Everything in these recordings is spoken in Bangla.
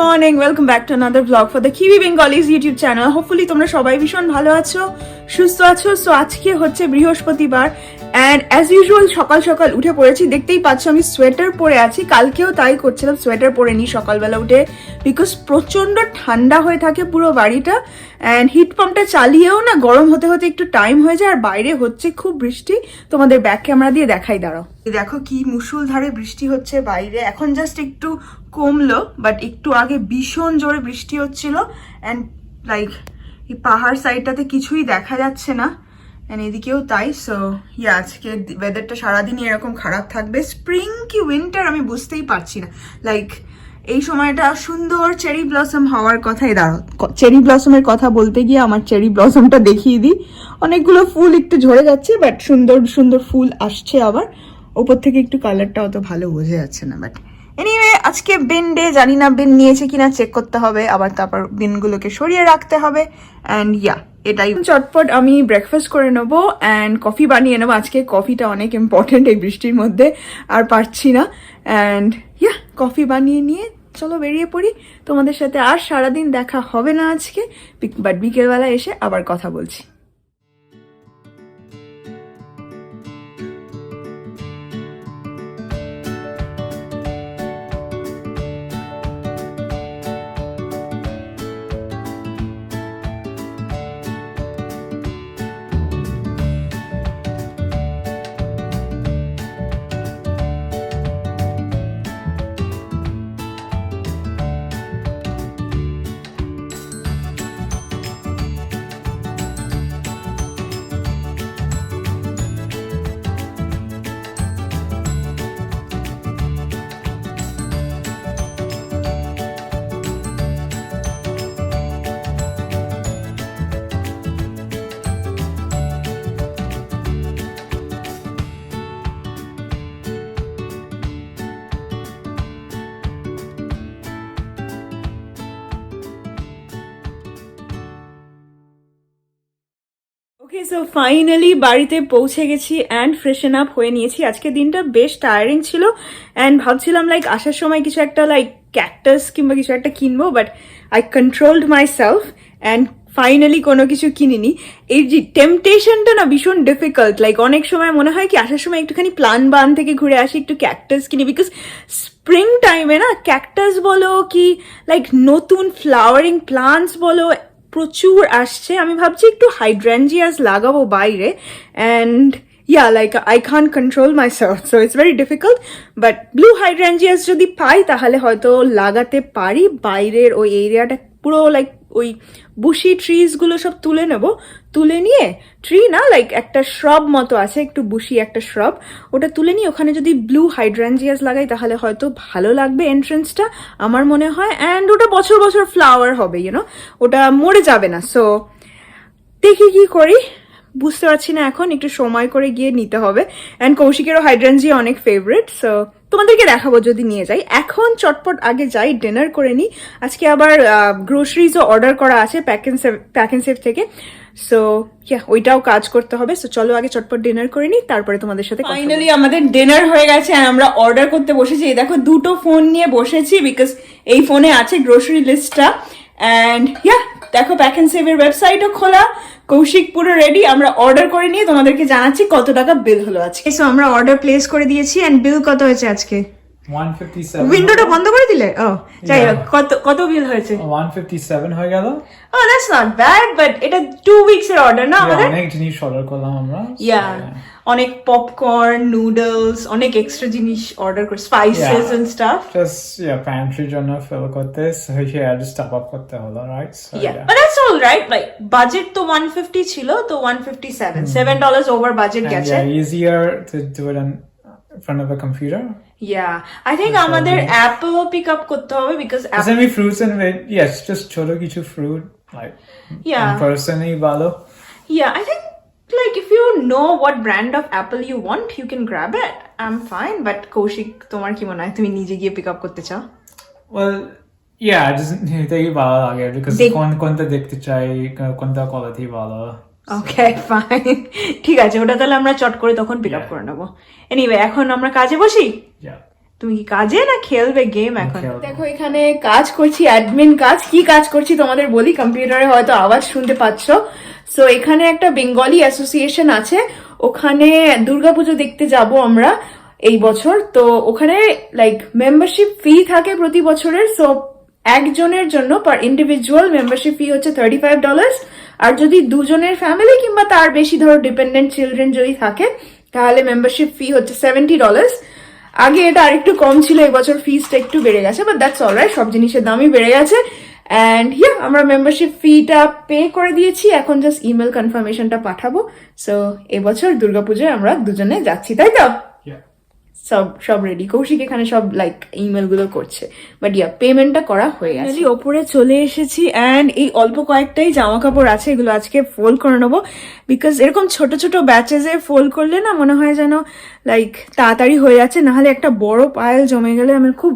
Morning welcome back to another blog for the কিবি বেঙ্গলিজ ইউটিউব চ্যানেল হোপফুলি তোমরা সবাই ভীষণ ভালো আছো। সুস্থ আছো? সো আজকে হচ্ছে বৃহস্পতিবার অ্যান্ড অ্যাজ ইউজুয়াল সকাল সকাল উঠে পড়েছি। দেখতেই পাচ্ছ, আমি সোয়েটার পরে আছি। কালকেও তাই করছিলাম সোয়েটার পরে নিই সকালবেলা উঠে। বিকজ প্রচণ্ড ঠান্ডা হয়ে থাকে পুরো বাড়িটা অ্যান্ড হিট পাম্পটা চালিয়েও না, গরম হতে হতে একটু টাইম হয়ে যায়, আর বাইরে হচ্ছে খুব বৃষ্টি। তোমাদের ব্যাক ক্যামেরা দিয়ে দেখাই, দাঁড়াও। দেখো কি মুসুলধারে বৃষ্টি হচ্ছে বাইরে। এখন জাস্ট একটু কমলো বাট একটু আগে ভীষণ জোরে বৃষ্টি হচ্ছিল অ্যান্ড লাইক এই পাহাড় সাইডটাতে কিছুই দেখা যাচ্ছে না। অ্যান্ড এদিকেও তাই সো ইয়া আজকে ওয়েদারটা সারাদিনই এরকম খারাপ থাকবে। স্প্রিং কি উইন্টার আমি বুঝতেই পারছি না। লাইক এই সময়টা সুন্দর চেরি ব্লসম হওয়ার কথাই দাঁড়ো চেরি ব্লসমের কথা বলতে গিয়ে আমার চেরি ব্লসমটা দেখিয়ে দিই। অনেকগুলো ফুল একটু ঝরে যাচ্ছে বাট সুন্দর সুন্দর ফুল আসছে আবার। ওপর থেকে একটু কালারটা অত ভালো বোঝা যাচ্ছে না বাট এনিওয়ে আজকে বিন ডে জানি না বিন নিয়েছে কিনা চেক করতে হবে, আবার তারপর বিনগুলোকে সরিয়ে রাখতে হবে অ্যান্ড ইয়া এটাই। চটপট আমি ব্রেকফাস্ট করে নেব অ্যান্ড কফি বানিয়ে নেব। আজকে কফিটা অনেক ইম্পর্টেন্ট এই বৃষ্টির মধ্যে, আর পারছি না। অ্যান্ড ইয়া কফি বানিয়ে নিয়ে চলো বেরিয়ে পড়ি। তোমাদের সাথে আর সারাদিন দেখা হবে না আজকে বাট বিকেলবেলা এসে আবার কথা বলছি। ওকে সো ফাইনালি বাড়িতে পৌঁছে গেছি অ্যান্ড ফ্রেশন আপ হয়ে নিয়েছি। আজকে দিনটা বেশ টায়ারিং ছিল অ্যান্ড ভাবছিলাম লাইক আসার সময় কিছু একটা লাইক ক্যাকটাস কিংবা কিছু একটা কিনবো but I controlled myself and finally কোনো কিছু কিনিনি। এই যে টেম্পটেশনটা না ভীষণ ডিফিকাল্ট লাইক অনেক সময় মনে হয় কি আসার সময় একটুখানি প্লান বান থেকে ঘুরে আসি, একটু ক্যাকটাস কিনি বিকজ স্প্রিং টাইমে না ক্যাকটাস বলো কি লাইক নতুন ফ্লাওয়ারিং প্লান্টস বলো প্রচুর আসছে। আমি ভাবছি একটু হাইড্রেঞ্জিয়াস লাগাবো বাইরে। And yeah like I can control myself so it's very difficult but blue hydrangeas যদি পাই, তাহলে হয়তো লাগাতে পারি। বাইরের ওই এরিয়াটা পুরো লাইক ওই বুশি ট্রিজগুলো সব তুলে নেব। তুলে নিয়ে ট্রি না লাইক একটা শ্রব মতো আছে, একটু বুশি একটা শ্রব ওটা তুলে নিয়ে ওখানে যদি ব্লু হাইড্রাঞ্জিয়াস লাগাই তাহলে হয়তো ভালো লাগবে এন্ট্রেন্সটা আমার মনে হয়। অ্যান্ড ওটা বছর বছর ফ্লাওয়ার হবে ইউনো ওটা মরে যাবে না। সো দেখি কি করি। বুঝতে পারছি না এখন, একটু সময় করে গিয়ে নিতে হবে। অ্যান্ড কৌশিকেরও হাইড্রানজি অনেক ফেভারিট সো তোমাদেরকে দেখাবো যদি নিয়ে যাই। এখন চটপট আগে যাই ডিনার করে নিই। আজকে আবার গ্রোসারিজও অর্ডার করা আছে প্যাক অ্যান্ড সেভ থেকে। সো ওইটাও কাজ করতে হবে। সো চলো আগে চটপট ডিনার করে নিই, তারপরে তোমাদের সাথে ফাইনালি আমাদের ডিনার হয়ে গেছে আমরা অর্ডার করতে বসেছি। এই দেখো, দুটো ফোন নিয়ে বসেছি বিকজ এই ফোনে আছে গ্রোসারি লিস্টটা অ্যান্ড ইয়া দেখো প্যাক অ্যান্ড সেভের ওয়েবসাইটও খোলা। কৌশিক পুরো রেডি আমরা অর্ডার করে নিয়ে তোমাদেরকে জানাচ্ছি কত টাকা বিল হলো আজকে। সো আমরা অর্ডার প্লেস করে দিয়েছি এন্ড বিল কত হয়েছে আজকে? 157 উইন্ডোটা বন্ধ করে দিলে? ও যাই হোক কত কত বিল হয়েছে? 157 হয়ে গেল। Oh that's not bad but এটা 2 উইকস এর অর্ডার না আমাদের? অনেক জিনিস অর্ডার করলাম আমরা। ইয়া অনেক পপকর্ন নুডলস অনেক এক্সট্রা জিনিস অর্ডার করে spices and stuff just yeah প্যান্ট্রির জন্য ফিল করতে হয়েছে আর স্টপ আপ করতে হলো right so Yeah, but that's all right. Like budget তো 150 ছিল তো 157. Seven dollars over budget and গেছে. yeah, easier to do in front of a computer. আমাদের করতে হবে There's Apple, any fruits and? Yes, ছোট কিছু fruit like Yeah. in ভালো. Like if you know what brand of apple you want, you can grab it. I'm fine, but Kaushik তোমার কি মনে হয়? তুমি নিজে গিয়ে pick up করতে চাও? Well, yeah, just এটাই ভালো লাগে because কোন কোনটা দেখতে চাই কোনটা কোয়ালিটি ভালো. ওকে ফাইন ঠিক আছে ওটা তাহলে আমরা চট করে তখন পিক আপ করে নেব। এনিওয়ে এখন আমরা কাজে বসি? Yeah. তুমি কি কাজে না খেলবে গেম এখন? দেখো এখানে কাজ করছি অ্যাডমিন কাজ কি কাজ করছি তোমাদের বলি? কম্পিউটারে হয়তো আওয়াজ শুনতে পাচ্ছ। সো এখানে একটা বেঙ্গলি অ্যাসোসিয়েশন আছে। ওখানে দুর্গাপুজো দেখতে যাব আমরা এই বছর। তো ওখানে লাইক মেম্বারশিপ ফি থাকে প্রতি বছরের। সো একজনের জন্য পার ইন্ডিভিজুয়াল মেম্বারশিপ ফি হচ্ছে থার্টি ফাইভ ডলার্স আর যদি দুজনের ফ্যামিলি কিংবা তার বেশি, ধরো ডিপেন্ডেন্ট চিলড্রেন যদি থাকে, তাহলে মেম্বারশিপ ফি হচ্ছে সেভেন্টি ডলার্স আগে এটা আরেকটু কম ছিল এবছর ফিজটা একটু বেড়ে গেছে বাট দ্যাটস অলরাইট সব জিনিসের দামই বেড়ে গেছে। অ্যান্ড হিয়া আমরা মেম্বারশিপ ফিটা পে করে দিয়েছি। এখন জাস্ট ইমেল কনফার্মেশনটা পাঠাবো। সো এবছর দুর্গাপুজোয় আমরা দুজনে যাচ্ছি তাই তো? সব সব রেডি কৌশিক এখানে সব লাইক ইমেলগুলো করছে। বাট ইয়া পেমেন্টটা করা হয়ে গেছে। ওপরে চলে এসেছি। অ্যান্ড এই অল্প কয়েকটাই জামা কাপড় আছে এগুলো আজকে ফোল্ড করে নেব। বিকজ এরকম ছোট ছোট ব্যাচেসে ফোল্ড করলে না মনে হয় যেন লাইক তাড়াতাড়ি হয়ে যাচ্ছে। নাহলে একটা বড় পায়েল জমে গেলে আমার খুব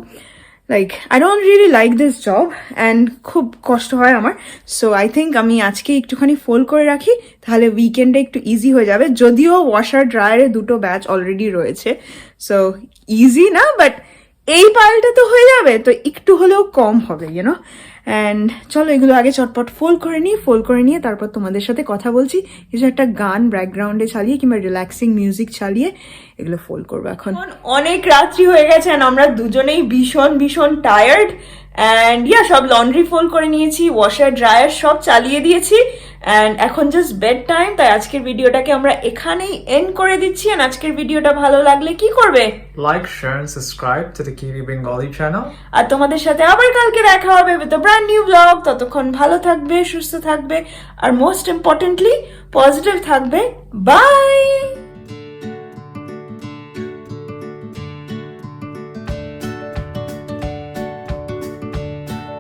like I don't really like this job and খুব কষ্ট হয় আমার। সো আই থিঙ্ক আমি আজকে একটুখানি ফোল্ড করে রাখি, তাহলে উইকেন্ডে একটু ইজি হয়ে যাবে। যদিও ওয়াশার ড্রায়ারে দুটো ব্যাচ অলরেডি রয়েছে। সো ইজি না বাট এই পালটা তো হয়ে যাবে, তো একটু হলেও কম হবে ইউনো অ্যান্ড চলো এগুলো আগে চটপট ফোল্ড করে নিই ফোল্ড করে নিয়ে তারপর তোমাদের সাথে কথা বলছি। কিছু একটা গান ব্যাকগ্রাউন্ডে চালিয়ে কিংবা রিল্যাক্সিং মিউজিক চালিয়ে এগুলো ফোল্ড করব এখন। অনেক রাত্রি হয়ে গেছে আমরা দুজনেই ভীষণ ভীষণ টায়ার্ড অ্যান্ড ইয়া সব লন্ড্রি ফোল্ড করে নিয়েছি ওয়াশার ড্রায়ার সব চালিয়ে দিয়েছি। অ্যান্ড এখন জাস্ট বেড টাইম তাই আজকের ভিডিওটাকে আমরা এখানেই এন্ড করে দিচ্ছি। And আজকের ভিডিওটা ভালো লাগলে কি করবে? Like share, and subscribe to the Kiwi Bengali channel. আর তোমাদের সাথে আবার কালকে দেখা হবে with a brand new blog ততক্ষণ ভালো থাকবে সুস্থ থাকবে আর মোস্ট ইম্পর্টেন্টলি পজিটিভ থাকবে। বাই